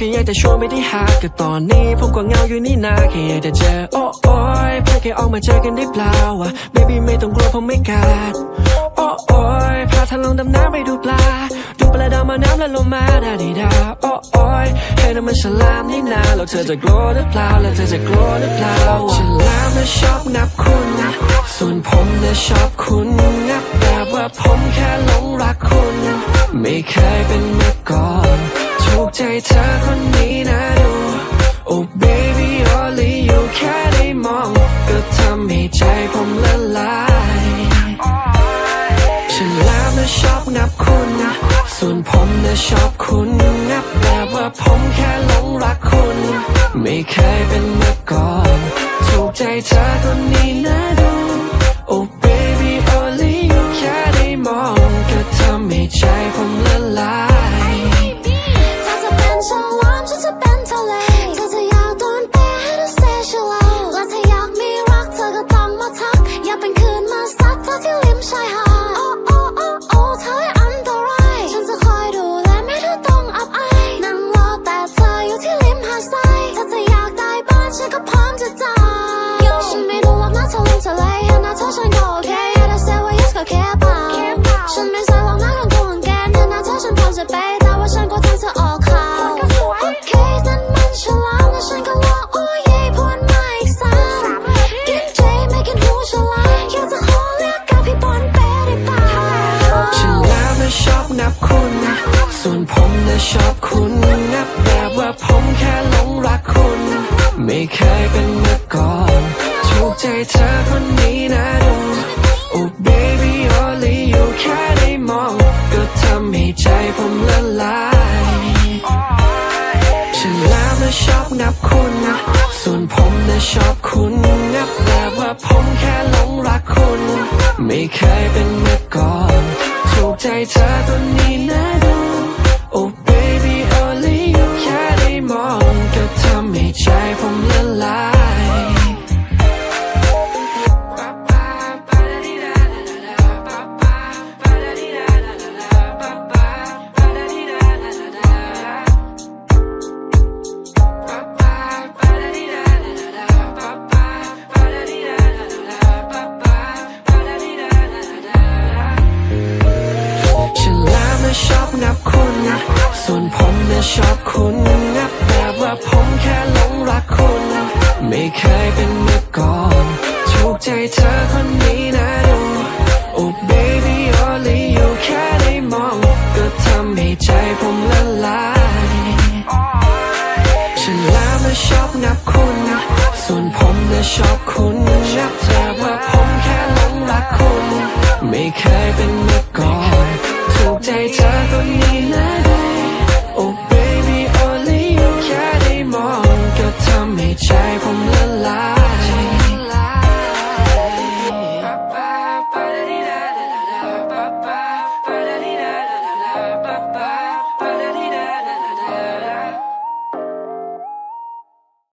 แค่อยากจะชวนไปที่หาก็ตอนนี้ผมก็เหงาอยู่นี่นาแค่อยากจะเจอโอ้โอ้ยเพื่อแค่ออกมาเจอกันได้เปล่าวะ baby ไม่ต้องกลัวผมไม่กัดโอ้โอ้ยพาเธอลงดำน้ำไปดูปลา ดูปลาดาวมาน้ำแล้วลงมาดาดีดาโอ้โอ้ยให้น้ำมันฉลามนี่นาแล้วเธอจะกลัวหรือเปล่าแล้วเธอจะกลัวหรือเปล่าฉลามน่ะชอบนับคุณนะส่วนผมน่ะชอบคุณนับแบบว่าผมแค่หลงรักคุณ ไม่เคยเป็นมาก่อนถูกใจเธอ only you แค่ได้มอง ก็ทำให้ใจผมละลายฉันแล้วนะชอบนับคุณนะส่วนผมนะชอบคุณนับแบบว่าผมแค่หลงรักคุณ ไม่เคยเป็นมาก่อน ถูกใจเธอคนนี้นะดู Oh หาดทราเธอจะอยากได้บ้านฉันก็พร้อมจะจ่ายฉันไม่รู้หรอกนะเธอลงทะเลแค่หน้าเธอฉันก็โอเคอยากจะ say ว่า yes ก็แค่เปล่าฉันไม่ใส่หรอกนะของตัวของแกแค่หน้าเธอฉันพร้อมจะไปแต่ว่าฉันก็ทำเธอออกข่าวโอเคนั่นมันฉลามและฉันก็ว่าโอ้ยพูดมาอีกสามกินเจไม่กินหูฉลามอยากจะขอเรียกกับพี่บอลเป้ได้เปล่าฉันแล้วนชอบนับคุณนะส่วนผมนะชอบ ว่าผมแค่หลงรักคุณ ไม่เคยเป็นมาก่อนถูกใจเธอคนนี้นะดู Oh baby only you แค่ได้มอง ก็ทำให้ใจผมละลายฉันแล้วนะชอบนับคุณ ส่วนผมนะชอบคุณนับแบบว่าผมแค่หลงรักคุณ ไม่เคยเป็นมาก่อนถูกใจเธอคนนี้นะดู Oh มื่อก่อนถูกใจเธอคนนี้นะดู Oh baby only you แค่ได้มอง ก็ทำให้ใจผมละลายฉันละมาชอบนับคุณ ส่วนผมนะชอบคุณนับเธอว่าผมแค่หลงรักคุณ ไม่เคยเป็นเมื่อก่อนถูกใจเธอคนนี้นะดู Oh baby only you แค่ได้มอง ก็ทำให้ใจผมละลาย